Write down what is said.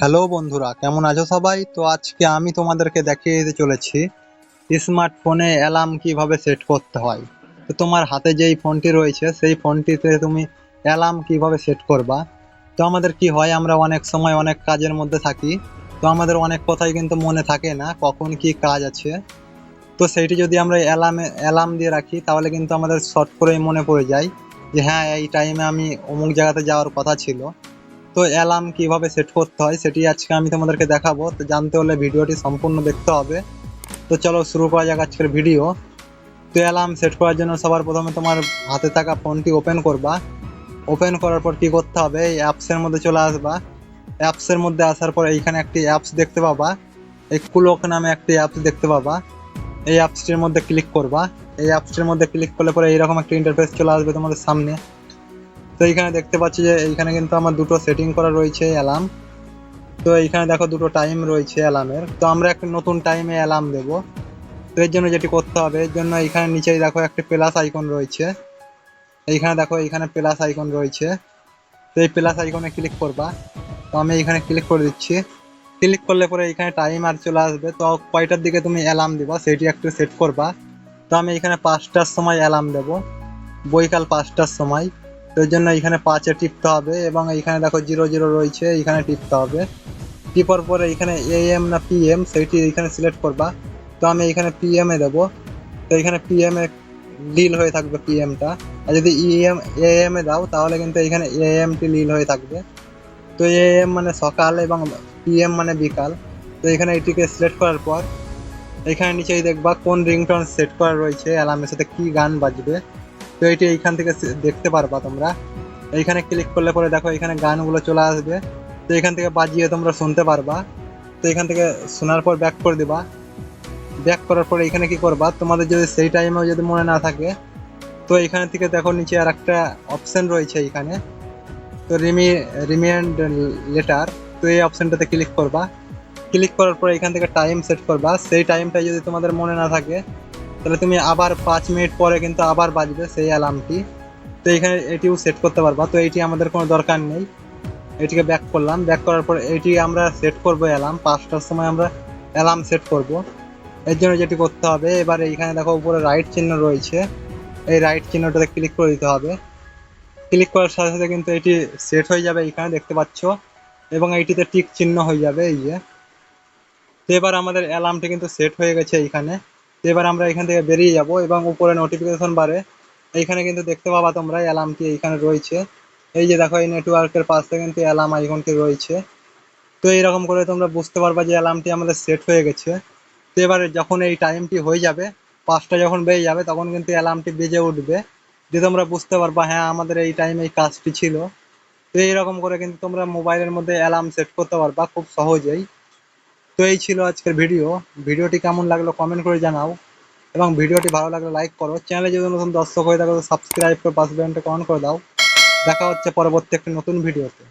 Hello বন্ধুরা, কেমন আছো সবাই? তো আজকে আমি তোমাদেরকে দেখিয়ে দিতে চলেছি স্মার্টফোনে অ্যালার্ম কীভাবে সেট করতে হয়। তো তোমার হাতে যেই ফোনটি রয়েছে, সেই ফোনটিতে তুমি অ্যালার্ম কীভাবে সেট করবা? তো আমাদের কি হয়, আমরা অনেক সময় অনেক কাজের মধ্যে থাকি, তো আমাদের অনেক কথাই কিন্তু মনে থাকে না, কখন কি কাজ আছে। তো সেইটি যদি আমরা অ্যালার্মে, অ্যালার্ম দিয়ে রাখি, তাহলে কিন্তু আমাদের শর্ট করেই মনে পড়ে যায় যে হ্যাঁ এই টাইমে আমি অমুক জায়গাতে যাওয়ার কথা ছিল। তো অ্যালার্ম কীভাবে সেট করতে হয় সেটি আজকে আমি তোমাদেরকে দেখাবো। তো জানতে হলে ভিডিওটি সম্পূর্ণ দেখতে হবে। তো চলো শুরু করা যাক আজকের ভিডিও। তো অ্যালার্ম সেট করার জন্য সবার প্রথমে তোমার হাতে থাকা ফোনটি ওপেন করবা। ওপেন করার পর কি করতে হবে? এই অ্যাপসের মধ্যে চলে আসবা। অ্যাপসের মধ্যে আসার পর এইখানে একটি অ্যাপস দেখতে পাবা। এই কুলক নামে একটি অ্যাপস দেখতে পাবা। এই অ্যাপসটির মধ্যে ক্লিক করবা। এই অ্যাপসটির মধ্যে ক্লিক করলে পরে এইরকম একটা ইন্টারফেস চলে আসবে তোমাদের সামনে। তো এইখানে দেখতে পাচ্ছি যে এইখানে কিন্তু আমার দুটো সেটিং করা রয়েছে অ্যালার্ম তো এইখানে দেখো দুটো টাইম রয়েছে অ্যালার্মের তো আমরা একটা নতুন টাইমে অ্যালার্ম দেবো। তো এর জন্য যেটি করতে হবে, এর জন্য এইখানে নিচেই দেখো একটা প্লাস আইকন রয়েছে। এইখানে দেখো এইখানে প্লাস আইকন রয়েছে। তো এই প্লাস আইকনে ক্লিক করবা। তো আমি এইখানে ক্লিক করে দিচ্ছি। ক্লিক করলে পরে এইখানে টাইম আর চলে আসবে। তো কয়টার দিকে তুমি অ্যালার্ম দিবা, সেটি একটু সেট করবা। তো আমি এখানে পাঁচটার সময় অ্যালার্ম দেবো। বৈকাল পাঁচটার সময়। তো জন্য এখানে পাঁচে টিপতে হবে এবং এইখানে দেখো জিরো জিরো রয়েছে এইখানে টিপতে হবে। টিপার পরে এখানে এএম না পিএম সেইটি এইখানে সিলেক্ট করবা। তো আমি এখানে পিএম এ দেবো। তো এখানে পিএম এ লিল হয়ে থাকবে পিএমটা আর যদি ইএম এএম এ দাও, তাহলে কিন্তু এখানে এএম টি লিল হয়ে থাকবে। তো এএম মানে সকাল এবং পিএম মানে বিকাল। তো এখানে এটিকে সিলেক্ট করার পর, এখানে নিচেই দেখবা কোন রিংটোন সেট করা রয়েছে। অ্যালার্মের সাথে কি গান বাজবে। তো এটি এইখান থেকে দেখতে পারবা তোমরা। এইখানে ক্লিক করলে পরে দেখো এখানে গানগুলো চলে আসবে। তো এখান থেকে বাজিয়ে তোমরা শুনতে পারবা। তো এখান থেকে শোনার পর ব্যাক করে দিবা। ব্যাক করার পরে এখানে কি করবা? তোমাদের যদি সেই টাইমেও যদি মনে না থাকে, তো এখানে থেকে দেখো নিচে আর একটা অপশন রয়েছে এখানে। তো রিমি রিমিয়েন্ড লেটার তো এই অপশানটাতে ক্লিক করবা। ক্লিক করার পরে এখান থেকে টাইম সেট করবা। সেই টাইমটা যদি তোমাদের মনে না থাকে তাহলে তুমি আবার পাঁচ মিনিট পরে কিন্তু আবার বাজবে সেই অ্যালার্মটি তো এখানে এটিও সেট করতে পারবা। তো এটি আমাদের কোনো দরকার নেই। এটিকে ব্যাক করলাম। ব্যাক করার পর এটি আমরা সেট করব অ্যালার্ম পাঁচটার সময় আমরা অ্যালার্ম সেট করব। এর জন্য যেটি করতে হবে, এবার এইখানে দেখো উপরে রাইট চিহ্ন রয়েছে। এই রাইট চিহ্নটাতে ক্লিক করে দিতে হবে। ক্লিক করার সাথে সাথে কিন্তু এটি সেট হয়ে যাবে এইখানে, দেখতে পাচ্ছ? এবং এইটিতে টিক চিহ্ন হয়ে যাবে, এই যে। তো এবার আমাদের অ্যালার্মটি কিন্তু সেট হয়ে গেছে এইখানে। এবার আমরা এখান থেকে বেরিয়ে যাব এবং উপরে নোটিফিকেশন বারে। এইখানে কিন্তু দেখতে পাবা তোমরা অ্যালার্মটি এইখানে রয়েছে। এই যে দেখো, এই নেটওয়ার্কের পাশে কিন্তু অ্যালার্ম আইকনটি রয়েছে। তো এইরকম করে তোমরা বুঝতে পারবা যে অ্যালার্মটি আমাদের সেট হয়ে গেছে। তো এবারে যখন এই টাইমটি হয়ে যাবে, পাঁচটা যখন বেজে যাবে, তখন কিন্তু অ্যালার্মটি বেজে উঠবে। যে তোমরা বুঝতে পারবা হ্যাঁ আমাদের এই টাইমে এই কাজটি ছিল। তো এইরকম করে কিন্তু তোমরা মোবাইলের মধ্যে অ্যালার্ম সেট করতে পারবা খুব সহজেই। তো এই ছিল আজকের ভিডিও। ভিডিওটি কেমন লাগল কমেন্ট করে জানাও। এবং ভিডিওটি ভালো লাগলে লাইক করো। চ্যানেলে যদি নতুন দর্শক হয়ে থাকো সাবস্ক্রাইব করে পাশে বেলটা অন করে দাও। দেখা হচ্ছে পরবর্তী একটি নতুন ভিডিওতে।